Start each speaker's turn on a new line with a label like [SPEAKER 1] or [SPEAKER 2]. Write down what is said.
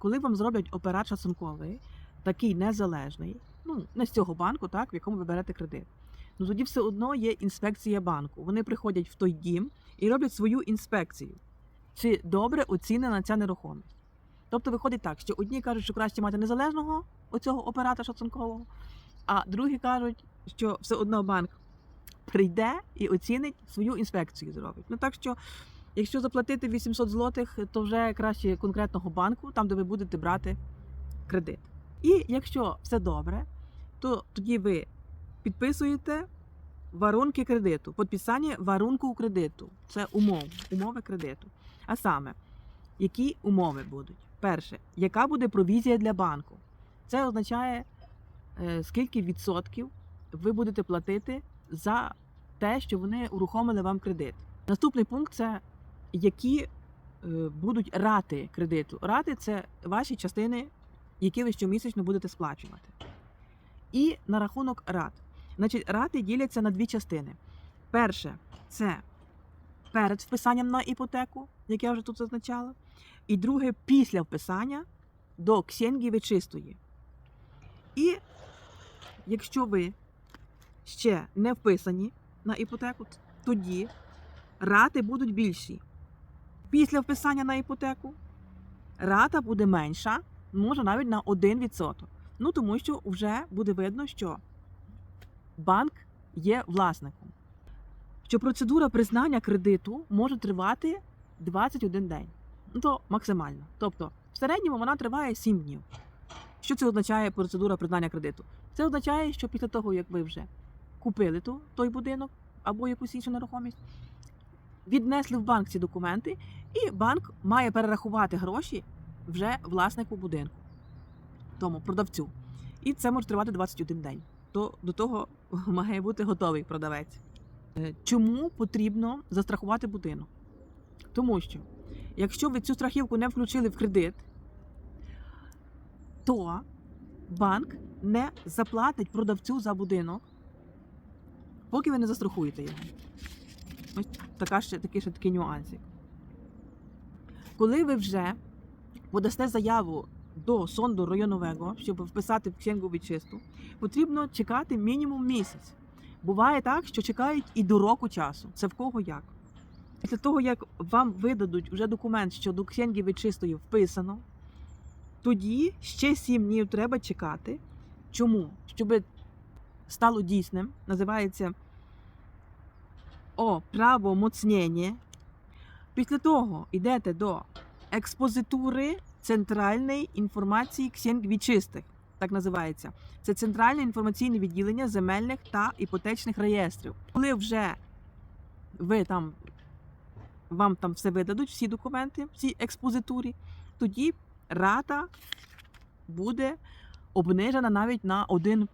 [SPEAKER 1] коли вам зроблять операт шансонковий, такий незалежний, ну не з цього банку, так в якому ви берете кредит. Ну тоді все одно є інспекція банку. Вони приходять в той дім і роблять свою інспекцію. Чи добре оцінена ця нерухомість? Тобто виходить так, що одні кажуть, що краще мати незалежного оцього оператора шансонкового, а другі кажуть, що все одно банк прийде і оцінить свою інспекцію зробить. Ну так що, якщо заплатити 800 злотих, то вже краще конкретного банку, там де ви будете брати кредит. І якщо все добре, то тоді ви підписуєте варунки кредиту, підписання варунку кредиту. Це умов, умови кредиту. А саме, які умови будуть? Перше, яка буде провізія для банку? Це означає, е, скільки відсотків ви будете платити за те, що вони урухомили вам кредит. Наступний пункт це які е, будуть рати кредиту. Рати це ваші частини, які ви щомісячно будете сплачувати. І на рахунок рат. Значить, рати діляться на дві частини. Перше це перед вписанням на іпотеку, як я вже тут зазначала. І друге після вписання до ксенги вичистої. І якщо ви ще не вписані на іпотеку, тоді рати будуть більші. Після вписання на іпотеку рата буде менша, може навіть на 1%. Ну тому що вже буде видно, що банк є власником. Що процедура признання кредиту може тривати 21 день. Ну то максимально. Тобто, в середньому вона триває 7 днів. Що це означає процедура признання кредиту? Це означає, що після того, як ви вже купили той будинок або якусь іншу нерухомість, віднесли в банк ці документи, і банк має перерахувати гроші вже власнику будинку, тому продавцю. І це може тривати 21 день. То до того має бути готовий продавець. Е, Чому потрібно застрахувати будинок? Тому що якщо ви цю страхівку не включили в кредит, то банк не заплатить продавцю за будинок, поки ви не застрахуєте його. Ось така ще, такий ще такий нюансик. Коли ви вже подасте заяву до сонду районового, щоб вписати в ксенгу відчисту, потрібно чекати мінімум місяць. Буває так, що чекають і до року часу. Це в кого як. Після того, як вам видадуть вже документ, що до ксенги відчистої вписано, тоді ще 7 днів треба чекати. Чому? Щоб стало дійсним, називається о правомоцнення. Після того йдете до експозитури центральної інформації ксенг відчистих. Так називається. Це центральне інформаційне відділення земельних та іпотечних реєстрів. Коли вже ви там вам там все видадуть, всі документи в цій експозитурі, тоді рата буде обнижена навіть на 1%.